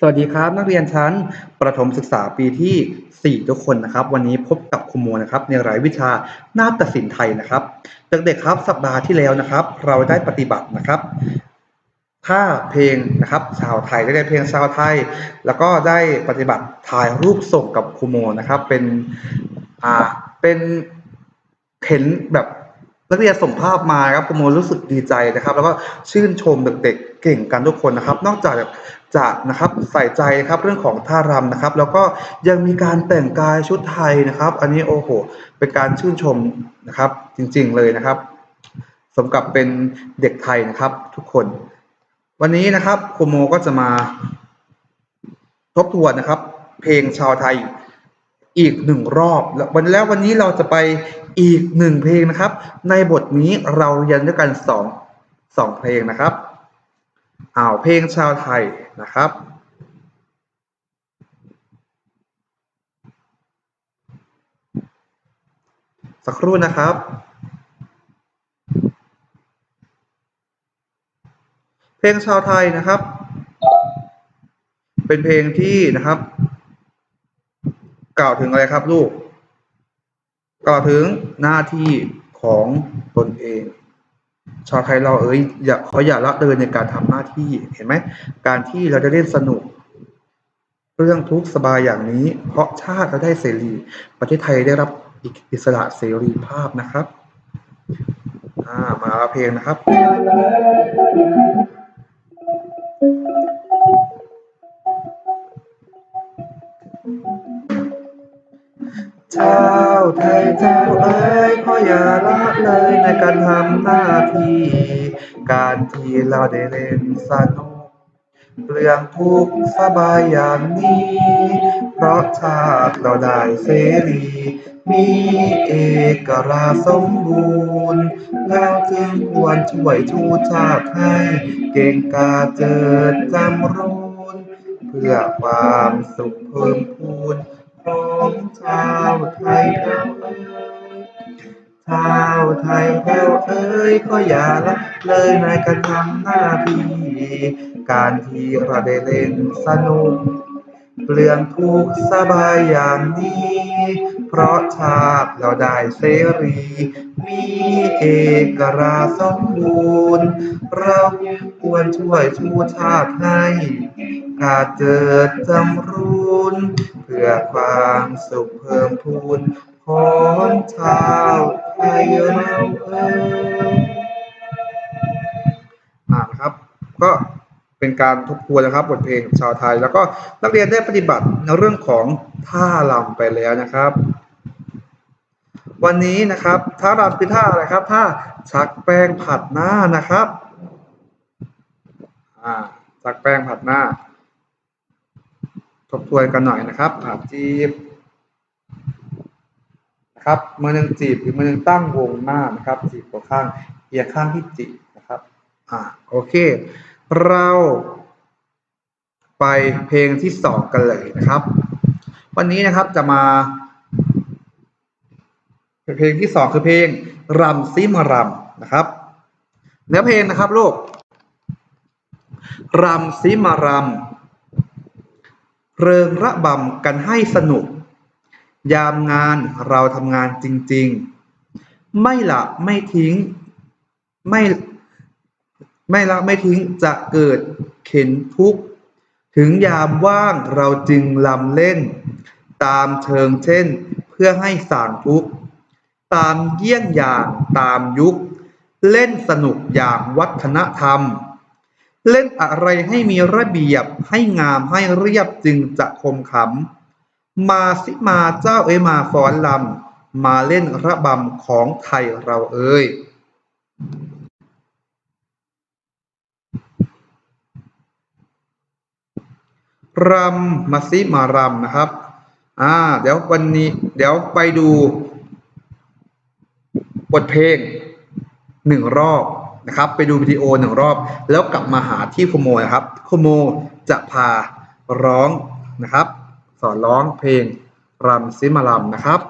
สวัสดีครับนักเรียนชั้นประถมศึกษาปีที่ 4 ทุกคนนะครับ วันนี้พบกับครูโมนะครับในรายวิชานาฏศิลป์ไทยนะครับเด็กๆครับสัปดาห์ที่แล้วนะครับ เราได้ปฏิบัตินะครับท่าเพลงนะครับชาวไทยได้เพลงชาวไทย แล้วก็ได้ปฏิบัติถ่ายรูปส่งกับครูโมนะครับ เป็นอ่าเป็นเห็นแบบนักเรียนส่งภาพมาครับครูโมรู้สึกดีใจนะครับ แล้วก็ชื่นชมเด็กๆเก่งกันทุกคนนะครับ นอกจาก จะนะครับใส่ใจครับเรื่องของท่ารำนะครับ แล้วก็ยังมีการแต่งกายชุดไทยนะครับ อันนี้โอ้โหเป็นการชื่นชมนะครับ จริงๆเลยนะครับ สมกับเป็นเด็กไทยนะครับทุกคน วันนี้นะครับครูโมก็จะมาทบทวนนะครับ เพลงชาวไทยอีกหนึ่งรอบแล้ววันแล้ววันนี้เราจะไปอีกหนึ่งเพลงนะครับ ในบทนี้เราเรียนด้วยกันสองสองเพลงนะครับ อ้าวเพลงชาวไทยนะครับสักครู่นะครับ เพลงชาวไทยนะครับ เป็นเพลงที่นะครับ กล่าวถึงอะไรครับลูก กล่าวถึงหน้าที่ของตนเอง ชาวไทยเราเอ้ยอย่าเขาอย่าละเลยในการทำหน้าที่เห็นไหมการที่เราจะเล่นสนุก เรื่องทุกสบายอย่างนี้ เพราะชาติเราได้เสรี ประเทศไทยได้รับอิสระเสรีภาพนะครับมาเพลงนะครับ เจ้าไทยเจ้าเอ๋ยขออย่าละเลยในการทำหน้าที่ การที่เราได้เล่นสนุกเปลืองทุกสบายอย่างนี้ เพราะชาติเราได้เสรี มีเอกราสมบูรณ์แล้วจึงควรช่วยชูชาติให้ เก่งกาเจิดจำรูนเพื่อความสุขเพิ่มพูน ของชาวไทยเราเอ๋ยชาวไทยเราเอ๋ยก็อย่าละเลยในการทำหน้าที่ การที่เราได้เล่นสนุก เปลืองทุกสบายอย่างนี้ เพราะชาติเราได้เสรี มีเอกราชสมบูรณ์ เราควรช่วยชูชาติให้ กาเจิดจำรูนเพื่อความสุขเพิ่มพูนของชาวไทยเราเอ่ยอ่านะครับ ก็เป็นการทบทวนนะครับบทเพลงชาวไทย แล้วก็นักเรียนได้ปฏิบัติในเรื่องของท่ารำไปแล้วนะครับ วันนี้นะครับท่ารำคือท่าอะไรครับท่าชักแป้งผัดหน้านะครับอ่าชักแป้งผัดหน้า ทบทวนกันหน่อยนะครับอ่าจีบนะครับมือหนึ่งจีบอีกมือหนึ่งตั้งวงหน้านะครับจีบตัวข้างเอียงข้างที่จีบนะครับอ่าโอเค เราไปเพลงที่สองกันเลยนะครับ วันนี้นะครับจะมาเพลงที่สองคือเพลงรำซิมารำนะครับ เนื้อเพลงนะครับลูกรำซิมารำ เริงระบำกันให้สนุก ยามงานเราทำงานจริง ๆ ไม่ละไม่ทิ้ง ไม่ไม่ละไม่ทิ้งจะเกิดเข็นทุกข์ ถึงยามว่างเราจึงลำเล่น ตามเชิงเช่น เพื่อให้สางทุกข์ ตามเยี่ยงอย่างตามยุค เล่นสนุกอย่างวัฒนธรรม เล่นอะไรให้มีระเบียบให้งามให้เรียบจึงจะคมขำ มาสิมาเจ้าเอ้ยมาฟ้อนลำ มาเล่นระบำของไทยเราเอ้ยรำมาซิมารำนะครับ อ่า เดี๋ยววันนี้ เดี๋ยวไปดู บทเพลงหนึ่งรอบ นะครับไปดูวิดีโอหนึ่งรอบ แล้วกลับมาหาที่โคโมนะครับโคโมจะพาร้องนะครับ สอนร้องเพลงรำซิมารำนะครับ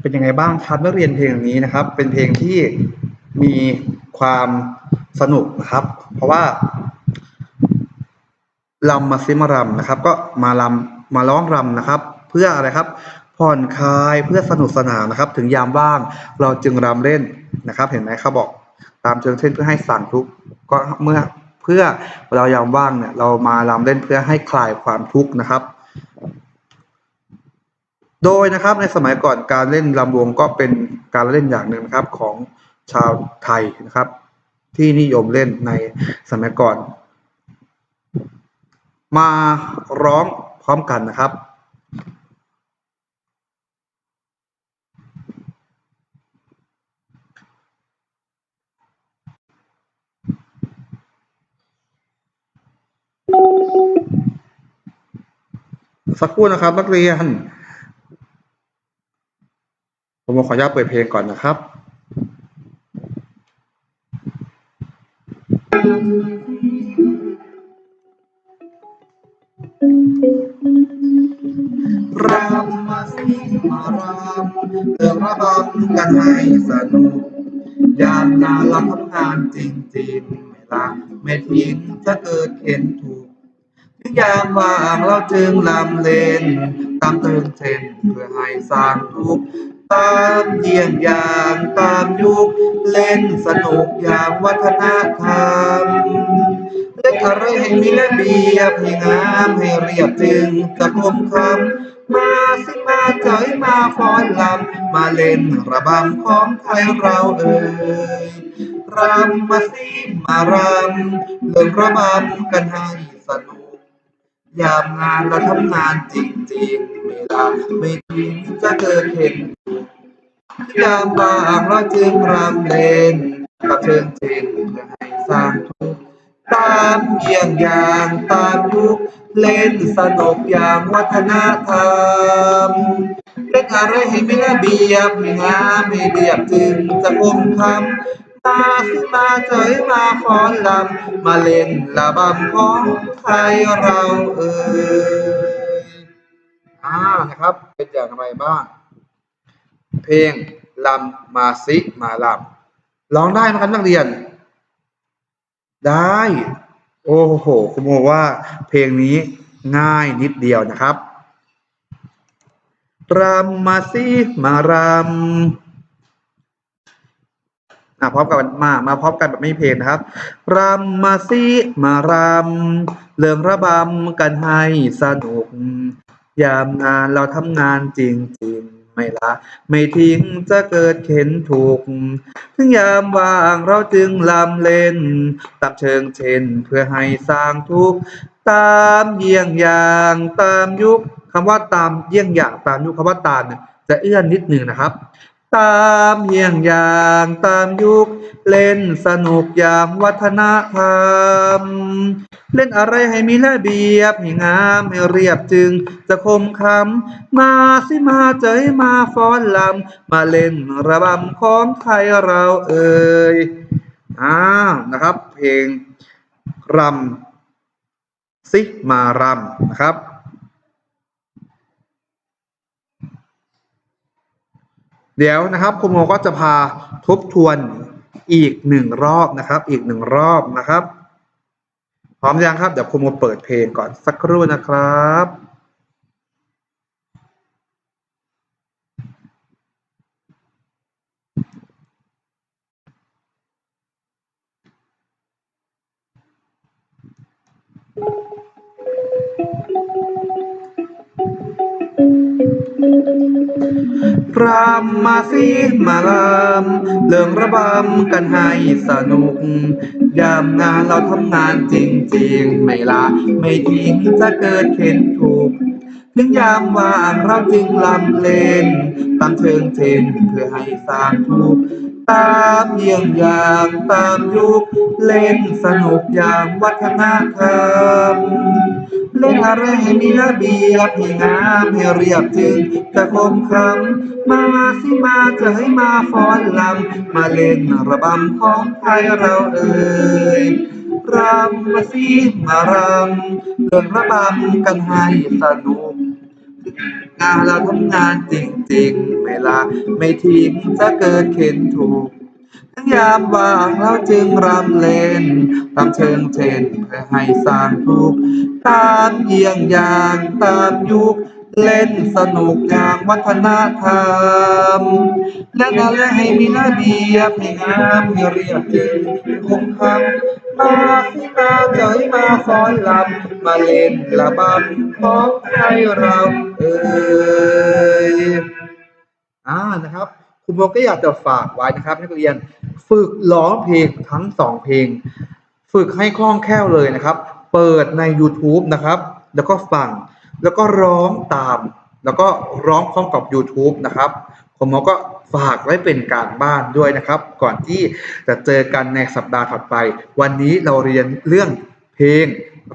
เป็นยังไงบ้างครับนักเรียนเพลงนี้นะครับ เป็นเพลงที่มีความสนุกนะครับ เพราะว่าลำมาซิมารำนะครับ ก็มาลำมาร้องรำนะครับ เพื่ออะไรครับ ผ่อนคลายเพื่อสนุกสนานนะครับ ถึงยามว่าง เราจึงรำเล่นนะครับ เห็นไหมเขาบอกตามเชิงเช่นเพื่อให้สั่งทุกข์ก็เมื่อเพื่อเรายามว่างเนี่ย เรามาลำเล่นเพื่อให้คลายความทุกข์นะครับ โดยนะครับในสมัยก่อนการเล่นลำวงก็เป็นการเล่นอย่างหนึ่งนะครับของชาวไทยนะครับ ที่นิยมเล่นในสมัยก่อน มาร้องพร้อมกันนะครับสักครู่นะครับนักเรียน ผมขออนุญาตเปิดเพลงก่อนนะครับ รำมาสิมารำเรื่องระบำกันให้สนุก ยามนาเราทำงานจริงๆ ไม่ละไม่ทิ้งจะเกิดเข็นถูก ถึงยามว่างเราจึงลำเล่น ตามเติมเช่นเพื่อให้สร้างทุก ตามเยี่ยงอย่างตามยุค เล่นสนุกอย่างวัฒนธรรม เล่นอะไรให้มีระเบียบให้งามให้เรียบจึงจะคมคำมาสิมาเจยมาฟ้อนลำมาเล่นระบำของไทยเราเอ่ยรำมาสิมารำเล่นระบำกันให้สนุกยามงานเราทำงานจริงๆ เวลาไม่ทิ้งจะเกิดเห็น ยามว่างเราจึงรำเล่นกับเชิงเทนเพื่อให้สร้างทุกข์ตามเยี่ยงอย่างตามยุคเล่นสนุกอย่างวัฒนธรรมเล่นอะไรให้มีระเบียบให้งามให้เรียบจึงจะคมคำมาสิมาเจยมาฟ้อนลำมาเล่นระบำของไทยเราเอ่ยอ่านะครับ เป็นอย่างไรบ้าง เพลงลำมาซิมาลำร้องได้ไหมครับนักเรียน ได้ โอ้โหคุณโมว่าเพลงนี้ง่ายนิดเดียวนะครับรำมาซิมารำอะพร้อมกันมามาพร้อมกันแบบไม่เพลงนะครับรำมาซิมารำเรื่องระบำกันให้สนุก ยามงานเราทำงานจริงๆ ไม่ละ ไม่ทิ้งจะเกิดเข็นถูก ถึงยามว่างเราจึงลำเล่น ตามเชิงเช่นเพื่อให้สร้างทุกตามเยี่ยงอย่างตามยุคคำว่าตามเยี่ยงอย่างตามยุคคำว่าตามเนี่ยจะเอื้อนนิดหนึ่งนะครับ ตามเยี่ยงอย่างตามยุค เล่นสนุกอย่างวัฒนธรรม เล่นอะไรให้มีระเบียบให้งามให้เรียบจึง จะคมคำมาสิมาเจยมาฟ้อนลำมาเล่นระบำของไทยเราเอ่ยอ่านะครับ เพลงรำซิมารำนะครับ เดี๋ยวนะครับคุณโมก็จะพาทบทวนอีกหนึ่งรอบนะครับ อีกหนึ่งรอบนะครับพร้อมยังครับเดี๋ยวคุณโมเปิดเพลงก่อนสักครู่นะครับ พรำมาสิมาลำเรื่องระบำกันให้สนุก ยามงานเราทำงานจริงๆ ไม่ละไม่ทิ้งจะเกิดเข็นถูก ถึงยามว่างเราจึงลำเล่นตามเชิงเทนเพื่อให้สร้างทุกตามเยี่ยงอย่างตามยุค เล่นสนุกอย่างวัฒนธรรม เล่นอะไรให้มีระเบียบให้งามให้เรียบจึงจะคมคำมาสิมาเจยมาฟ้อนลำมาเล่นระบำของไทยเราเอ่ยรำมาสิมารำเรื่องระบำกันให้สนุกงานเราทำงานจริงๆ เวลาไม่ทิ้งจะเกิดเข็นถูก ยามว่างเราจึงรำเล่นตามเชิงเชนเพื่อให้สร้างทุกตามเยี่ยงอย่างตามยุคเล่นสนุกอย่างวัฒนธรรม และงานและให้มีระเบียบให้งามให้เรียบจริงคงคำมาสิมาเจยมาฟ้อนลำมาเล่นระบำของไทยเราเอ่ย คุณโมก็อยากจะฝากไว้นะครับนักเรียนฝึกร้องเพลงทั้งสองเพลง ฝึกให้คล่องแคล่วเลยนะครับ เปิดใน YouTube นะครับ แล้วก็ฟังแล้วก็ร้องตาม แล้วก็ร้องพร้อมกับ YouTube นะครับคุณโมก็ฝากไว้เป็นการบ้านด้วยนะครับ ก่อนที่จะเจอกันในสัปดาห์ถัดไป วันนี้เราเรียนเรื่องเพลง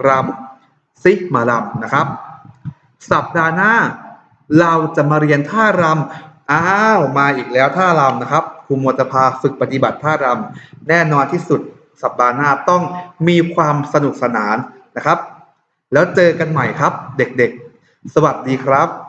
รำซิมารำนะครับ สัปดาห์หน้าเราจะมาเรียนท่ารำ อ้าวมาอีกแล้วท่ารำนะครับครูมวจะพาฝึกปฏิบัติท่ารำแน่นอนที่สุดสัปดาห์หน้าต้องมีความสนุกสนานนะครับ แล้วเจอกันใหม่ครับ เด็กๆ สวัสดีครับ